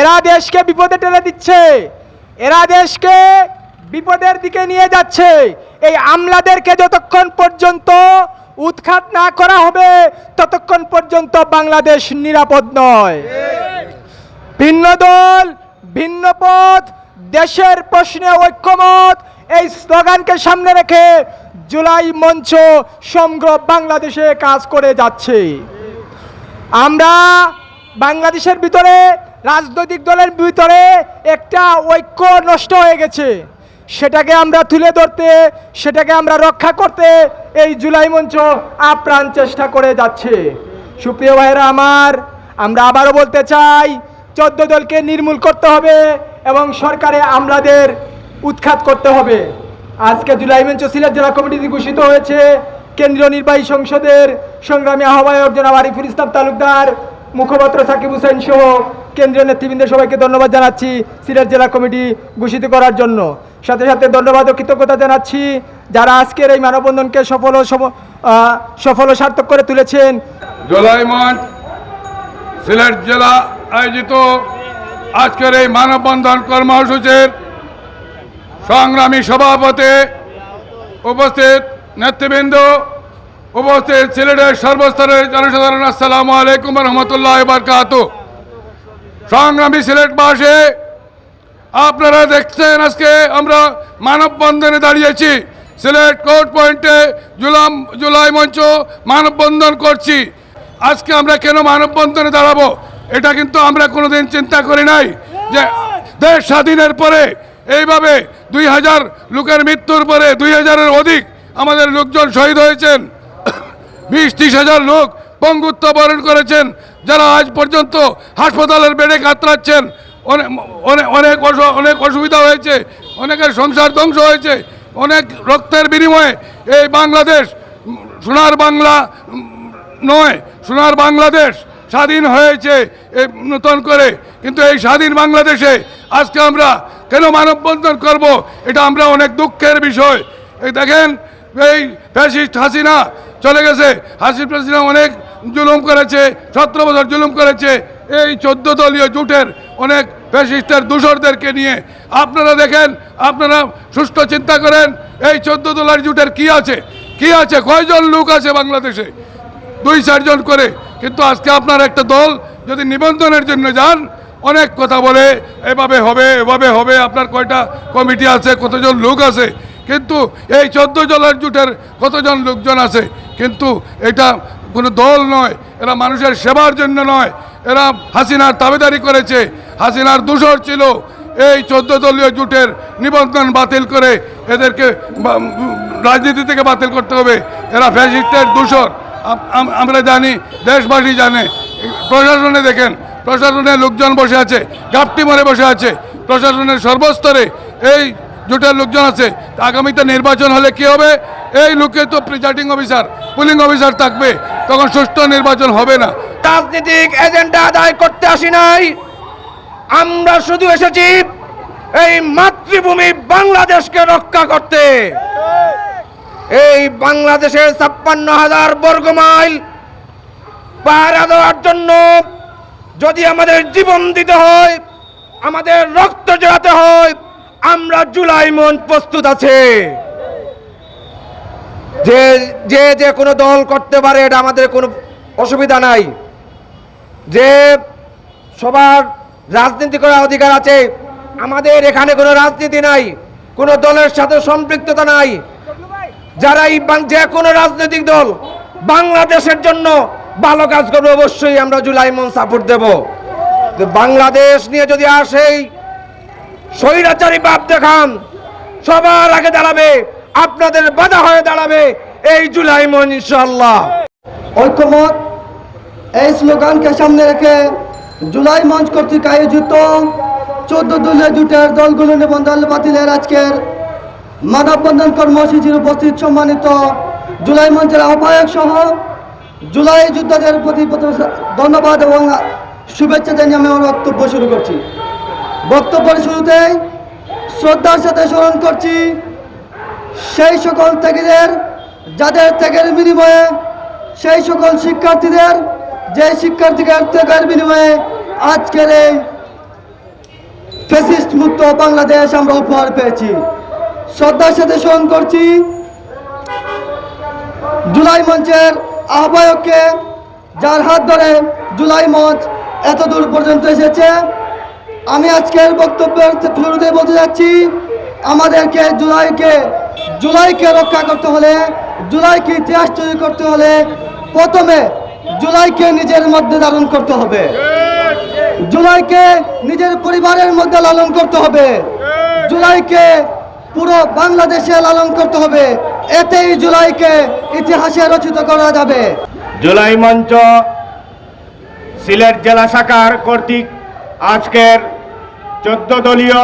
এরা দেশকে বিপদে ঠেলে দিচ্ছে। এরা দেশকে বিপদের দিকে নিয়ে যাচ্ছে। এই আমলাদেরকে যতক্ষণ পর্যন্ত উৎখাত না করা হবে, ততক্ষণ পর্যন্ত বাংলাদেশ নিরাপদ নয়। ভিন্ন দল, ভিন্ন পথ, দেশের প্রশ্নে ঐক্যমত, এই স্লোগানকে সামনে রেখে জুলাই মঞ্চ সমগ্র বাংলাদেশে কাজ করে যাচ্ছে। আমরা বাংলাদেশের ভিতরে রাজনৈতিক দলের ভিতরে একটা ঐক্য নষ্ট হয়ে গেছে। সেটাকে আমরা তুলে ধরতে, সেটাকে আমরা রক্ষা করতে এই জুলাই মঞ্চ আপ্রাণ চেষ্টা করে যাচ্ছে। সুপ্রিয় ভাইয়েরা আমার, আমরা আবারও বলতে চাই, চোদ্দ দলকে নির্মূল করতে হবে এবং সরকারে আমলাদের উৎখাত করতে হবে। আজকে জুলাই মঞ্চ সিলেট জেলা কমিটিতে ঘোষিত হয়েছে, কেন্দ্রীয় নির্বাহী সংসদের সংগ্রামী আহ্বায়ক জনাব আরিফুল ইসলাম তালুকদার, মুখপাত্র সাকিব হুসেন সহ কেন্দ্রীয় নেতৃবৃন্দ সবাইকে ধন্যবাদ জানাচ্ছি সিলেট জেলা কমিটি ঘোষিত করার জন্য। সাথে সাথে ধন্যবাদ ও কৃতজ্ঞতা জানাচ্ছি যারা আজকের এই মানববন্ধনকে সফল ও সফল সার্থক করে তুলেছেন। জুলাই মঞ্চ সিলেট জেলা আয়োজিত আজকের এই মানববন্ধন কর্মসূচির সংগ্রামী সভাপতি উপস্থিত নেতৃবৃন্দ, উপস্থিত সিলেটের সর্বস্তরের জনসাধারণ, আসসালামু আলাইকুম রহমতুল্লাহ বারকাত সংগ্রামী সিলেটবাসী, আপনারা দেখছেন আজকে আমরা মানববন্ধনে দাঁড়িয়েছি। সিলেট কোর্ট পয়েন্টে জুলাম, জুলাই মঞ্চ মানববন্ধন করছি। আজকে আমরা কেন মানববন্ধনে দাঁড়াবো? এটা কিন্তু আমরা কোনোদিন চিন্তা করি নাই যে দেশ স্বাধীনের পরে এইভাবে দুই হাজার লোকের মৃত্যুর পরে দুই হাজারের অধিক আমাদের লোকজন শহীদ হয়েছেন। বিশ, ত্রিশ হাজার লোক পঙ্গুত্ব বরণ করেছেন। যারা আজ পর্যন্ত হাসপাতালের বেডে কাতরাচ্ছেন অনেক অনেক অনেক অসু- অনেক অসুবিধা হয়েছে, অনেকের সংসার ধ্বংস হয়েছে, অনেক রক্তের বিনিময়ে এই বাংলাদেশ সোনার বাংলা নয়, সোনার বাংলাদেশ স্বাধীন হয়েছে নতুন করে। কিন্তু এই স্বাধীন বাংলাদেশে আজকে আমরা কেন মানববন্ধন করব, এটা আমরা অনেক দুঃখের বিষয়। এই দেখেন, এই ফ্যাসিস্ট হাসিনা চলে গেছে, হাসিন, হাসিনা অনেক জুলুম করেছে, সতেরো বছর জুলুম করেছে। এই চোদ্দ দলীয় জোটের অনেক ফ্যাসিস্টের দূষরদেরকে নিয়ে আপনারা দেখেন, আপনারা সুষ্ঠু চিন্তা করেন, এই চোদ্দ দলের জোটের কি আছে? কি আছে? কয়জন লোক আছে বাংলাদেশে? দুই, চারজন করে। কিন্তু আজকে আপনার একটা দল যদি নিবন্ধনের জন্য যান, অনেক কথা বলে, এভাবে হবে এভাবে হবে, আপনার কয়টা কমিটি আছে, কতজন লোক আছে? কিন্তু এই চোদ্দ জনের জুটের কতজন লোকজন আছে? কিন্তু এটা কোনো দল নয়, এরা মানুষের সেবার জন্য নয়, এরা হাসিনার দাবেদারি করেছে, হাসিনার দূষর ছিল। এই চোদ্দ দলীয় জোটের নিবন্ধন বাতিল করে এদেরকে রাজনীতি থেকে বাতিল করতে হবে, এরা ফ্যাসিস্টের দূষর। আম- আম- আমরা জানি, দেশবাসী জানে, প্রশাসনে দেখেন প্রশাসনের লোকজন বসে আছে গাপটি মরে বসে আছে, প্রশাসনের সর্বস্তরে। এই জোটের লোকজন আছে। আগামীতে নির্বাচন হলে কি হবে? এই লোকে তো প্রিজাইডিং অফিসার পুলিং অফিসার থাকবে। তখন সুষ্ঠু নির্বাচন হবে না। রাজনৈতিক এজেন্ডা আদায় করতে আসি নাই। আমরা শুধু এসেছি এই মাতৃভূমি বাংলাদেশকে রক্ষা করতে। এই বাংলাদেশের ছাপ্পান্ন হাজার বর্গ মাইল পাহারা দেওয়ার জন্য যদি আমাদের জীবন দিতে হয়, আমাদের রক্ত জড়াতে হয় আমরা জুলাই মন প্রস্তুত আছে। যে যে যে কোনো দল করতে পারে, এটা আমাদের কোনো অসুবিধা নাই। যে সবার রাজনীতি করার অধিকার আছে, আমাদের এখানে কোনো রাজনীতি নাই, কোনো দলের সাথে সম্পৃক্ততা নাই। যারা এই যে কোনো রাজনৈতিক দল বাংলাদেশের জন্য ভালো কাজ করবে, অবশ্যই আমরা জুলাই মন সাপোর্ট দেব। বাংলাদেশ নিয়ে যদি আসেই স্বৈরাচারী বাপ দেখান। সবার আগে দাঁড়াবে, আপনাদের বাধা হয়ে দাঁড়াবে এই জুলাই মন ইনশাল্লাহ ঐক্যমত, এই স্লোগানকে সামনে রেখে জুলাই মঞ্চ কর্তৃক আয়োজিত চোদ্দ দলীয় জুটের দলগুলো নিবন্ধন বাতিলের আজকের মানববন্ধন কর্মসূচির উপস্থিত সম্মানিত জুলাই মঞ্চের আহ্বায়ক সহ জুলাই যোদ্ধাদের প্রতি ধন্যবাদ এবং শুভেচ্ছা জানিয়ে আমি আমার বক্তব্য শুরু করছি। বক্তব্যের শুরুতেই শ্রদ্ধার সাথে স্মরণ করছি সেই সকল ত্যাগীদের, যাদের ত্যাগের বিনিময়ে সেই সকল শিক্ষার্থীদের, যে শিক্ষার্থীদের ত্যাগের বিনিময়ে আজকের এই ফেসিস্ট মুক্ত বাংলাদেশ আমরা উপহার পেয়েছি। শ্রদ্ধার সাথে স্মরণ করছি জুলাই মঞ্চের আহ্বায়ককে, যার হাত ধরে জুলাই মঞ্চ এত দূর পর্যন্ত এসেছে। আমি আজকের বক্তব্যের শুরুতে বলতে যাচ্ছি, আমাদেরকে জুলাইকে জুলাইকে রক্ষা করতে হলে, জুলাইকে ইতিহাস তৈরি করতে হলে প্রথমে জুলাইকে নিজের মধ্যে ধারণ করতে হবে। জুলাইকে নিজের পরিবারের মধ্যে লালন করতে হবে। জুলাইকে পুরো বাংলাদেশে লালন করতে হবে। এতেই জুলাইকে ইতিহাসে রচিত করা যাবে। জুলাই মঞ্চ সিলেট জেলা শাখার কর্তৃক আজকের চোদ্দ দলীয়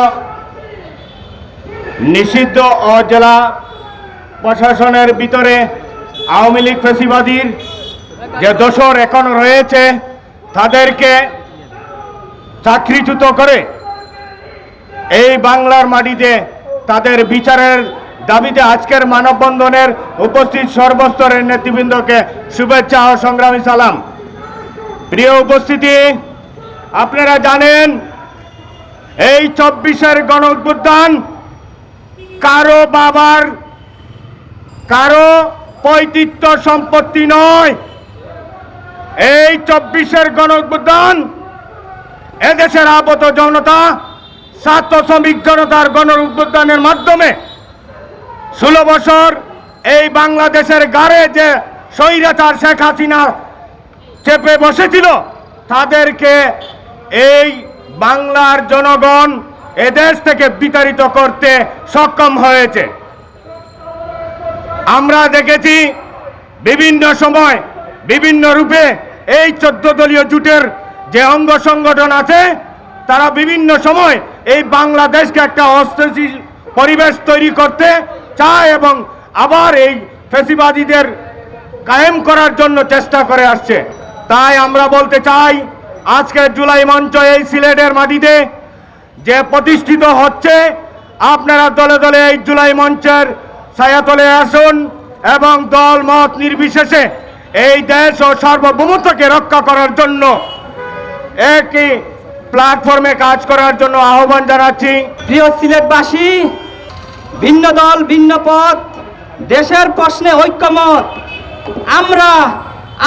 নিষিদ্ধ ও জেলা প্রশাসনের ভিতরে আওয়ামী লীগ ফেসিবাদীর যে দোষর এখন রয়েছে, তাদেরকে চাকরিচ্যুত করে এই বাংলার মাটিতে তাদের বিচারের দাবিতে আজকের মানববন্ধনের উপস্থিত সর্বস্তরের নেতৃবৃন্দকে শুভেচ্ছা ও সংগ্রামী সালাম। প্রিয় উপস্থিতি আপনারা জানেন, এই চব্বিশের গণ উদ্বোধন কারও বাবার, কারও পৈতৃত্ব সম্পত্তি নয়। এই চব্বিশের গণ উদ্বোধন এদেশের আবত জনতা, ছাত্র শ্রমিক জনতার গণ মাধ্যমে ষোলো বছর এই বাংলাদেশের গাড়ে যে স্বৈরাচার শেখ হাসিনা চেপে বসেছিল, তাদেরকে এই বাংলার জনগণ এদেশ থেকে বিতাড়িত করতে সক্ষম হয়েছে। আমরা দেখেছি বিভিন্ন সময়, বিভিন্ন রূপে এই চোদ্দ দলীয় জুটের যে অঙ্গ সংগঠন আছে, তারা বিভিন্ন সময় এই বাংলাদেশকে একটা অস্থিতিশীল পরিবেশ তৈরি করতে চায় এবং আবার এই ফেসিবাদীদের কায়েম করার জন্য চেষ্টা করে আসছে। তাই আমরা বলতে চাই আজকে জুলাই মঞ্চ এই সিলেটের মাটিতে যে প্রতিষ্ঠিত হচ্ছে, আপনারা দলে দলে এই জুলাই মঞ্চের ছায়াতলে আসুন এবং দল মত নির্বিশেষে এই দেশ ও সার্বভৌমত্বকে রক্ষা করার জন্য একই প্ল্যাটফর্মে কাজ করার জন্য আহ্বান জানাচ্ছি। প্রিয় সিলেটবাসী, ভিন্ন দল, ভিন্ন পথ, দেশের প্রশ্নে ঐক্যমত। আমরা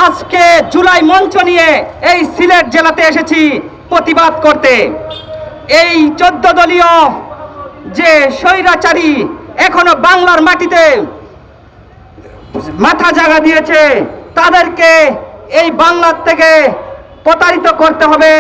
আজকে জুলাই মঞ্চ নিয়ে এই সিলেট জেলাতে এসেছি প্রতিবাদ করতে। এই চোদ্দ দলীয় যে স্বৈরাচারী এখনও বাংলার মাটিতে মাথা জাগা দিয়েছে, তাদেরকে এই বাংলার থেকে প্রতারিত করতে হবে।